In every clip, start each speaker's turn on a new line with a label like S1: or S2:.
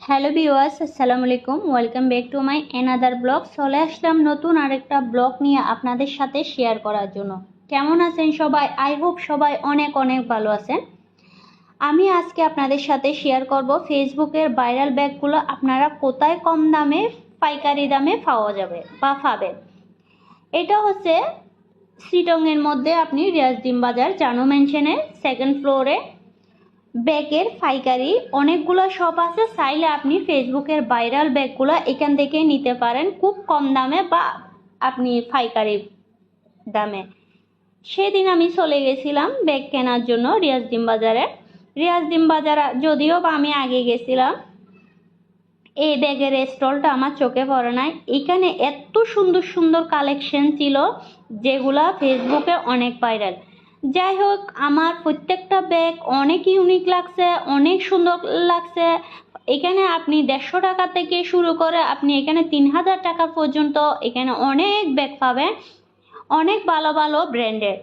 S1: Hello viewers আসসালামু আলাইকুম welcome back to my another blog চলে আসলাম নতুন আরেকটা ব্লগ নিয়ে আপনাদের সাথে শেয়ার করার জন্য। কেমন আছেন সবাই? আই হোপ সবাই অনেক অনেক ভালো আছেন। আমি আজকে আপনাদের সাথে শেয়ার করব ফেসবুকের ভাইরাল ব্যাগগুলো আপনারা কোথায় কম দামে, পাইকারি দামে পাওয়া যাবে বা পাবেন। এটা হচ্ছে সিটংয়ের মধ্যে আপনি রিয়াজদিন বাজার জানো মেনশনের সেকেন্ড ফ্লোরে ব্যাগের পাইকারি, অনেকগুলো শপ আছে, চাইলে আপনি ফেসবুকের ভাইরাল ব্যাগগুলো এখান থেকে নিতে পারেন, খুব কম দামে বা আপনি পাইকারি দামে। সেদিন আমি চলে গেছিলাম ব্যাগ কেনার জন্য রিয়াজদিন বাজারে। রিয়াজদিন বাজার, যদিও বা আমি আগে গেছিলাম, এই ব্যাগের স্টলটা আমার চোখে পড়ে নাই। এখানে এত সুন্দর সুন্দর কালেকশন ছিল, যেগুলা ফেসবুকে অনেক ভাইরাল যাই হোক আমার প্রত্যেকটা ব্যাগ অনেক ইউনিক লাগছে, অনেক সুন্দর লাগছে। এখানে আপনি দেড়শো টাকা থেকে শুরু করে আপনি এখানে তিন হাজার টাকা পর্যন্ত এখানে অনেক ব্যাগ পাবেন, অনেক ভালো ভালো ব্র্যান্ডের।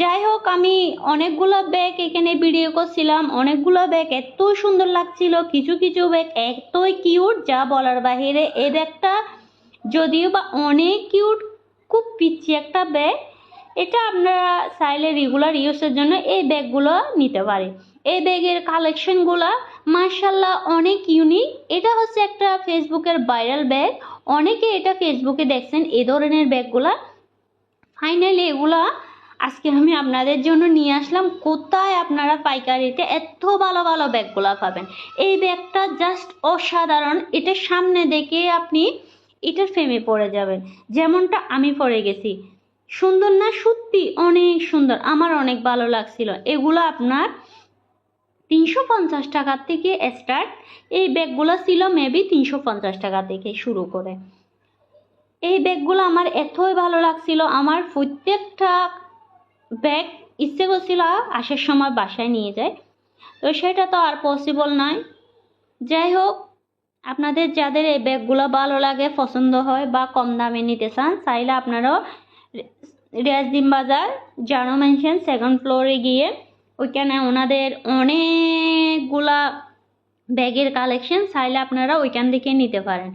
S1: যাই হোক আমি অনেকগুলো ব্যাগ এখানে ভিডিও করছিলাম, অনেকগুলো ব্যাগ এতই সুন্দর লাগছিল, কিছু কিছু ব্যাগ এতই কিউট যা বলার বাহিরে এই ব্যাগটা যদিও বা অনেক কিউট খুব পিচ্ছি একটা ব্যাগ এটা আপনারা চাইলে রেগুলার ইউজের জন্য এই ব্যাগগুলো নিতে পারে। এই ব্যাগের কালেকশনগুলো মার্শাল্লাহ অনেক ইউনিক এটা হচ্ছে একটা ফেসবুকের ভাইরাল ব্যাগ অনেকে এটা ফেসবুকে দেখছেন এ ধরনের ব্যাগগুলা ফাইনালি এগুলা আজকে আমি আপনাদের জন্য নিয়ে আসলাম। কোথায় আপনারা পাইকারিতে এত ভালো ভালো ব্যাগগুলো পাবেন? এই ব্যাগটা জাস্ট অসাধারণ। এটা সামনে দেখে আপনি এটার ফেমে পড়ে যাবেন। যেমনটা আমি পড়ে গেছি। সুন্দর না? সত্যি অনেক সুন্দর। আমার অনেক ভালো লাগছিল। এগুলো আপনার তিনশো পঞ্চাশ টাকার থেকে স্টার্ট এই ব্যাগগুলো ছিল মেবি তিনশো পঞ্চাশ টাকা থেকে শুরু করে। এই ব্যাগগুলো আমার এতই ভালো লাগছিল। আমার প্রত্যেকটা ব্যাগ ইচ্ছে করছিল আসার সময় বাসায় নিয়ে যায়। তো সেটা তো আর পসিবল নয়। যাই হোক, আপনাদের যাদের এই ব্যাগগুলো ভালো লাগে, পছন্দ হয় বা কম দামে নিতে চান, চাইলে আপনারাও রিয়াজদিন বাজার, জানো মেনশন সেকেন্ড ফ্লোরে গিয়ে ওইখানে ওনাদের অনেকগুলা ব্যাগের কালেকশন চাইলে আপনারা ওইখান থেকে নিতে পারেন।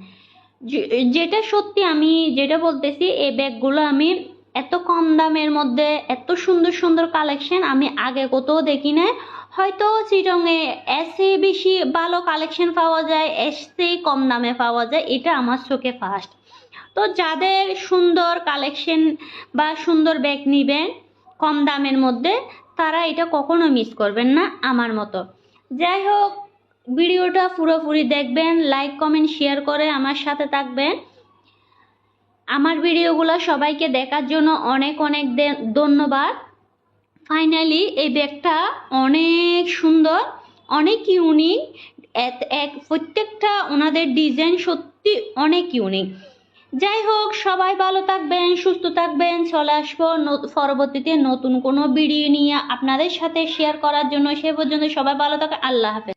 S1: যেটা সত্যি আমি যেটা বলতেছি, এই ব্যাগগুলো আমি এত কম দামের মধ্যে, এত সুন্দর সুন্দর কালেকশন আমি আগে কোথাও দেখি না হয়তো চিটংয়ে এসে বেশি ভালো কালেকশন পাওয়া যায় এসে কম দামে পাওয়া যায়, এটা আমার চোখে ফার্স্ট তো যাদের সুন্দর কালেকশন বা সুন্দর ব্যাগ নেবেন, কম দামের মধ্যে, তারা এটা কখনো মিস করবেন না আমার মতো। যাই হোক, ভিডিওটা পুরোপুরি দেখবেন লাইক কমেন্ট শেয়ার করে আমার সাথে থাকবেন। আমার ভিডিওগুলো সবাইকে দেখার জন্য অনেক অনেক ধন্যবাদ। ফাইনালি এই ব্যাগটা অনেক সুন্দর, অনেক ইউনিক এক প্রত্যেকটা ওনাদের ডিজাইন সত্যি অনেক ইউনিক যাই হোক, সবাই ভালো থাকবেন, সুস্থ থাকবেন। চলে আসব পরবর্তীতে নতুন কোনো ভিডিও নিয়ে আপনাদের সাথে শেয়ার করার জন্য। সে পর্যন্ত সবাই ভালো থাকে আল্লাহ হাফেজ।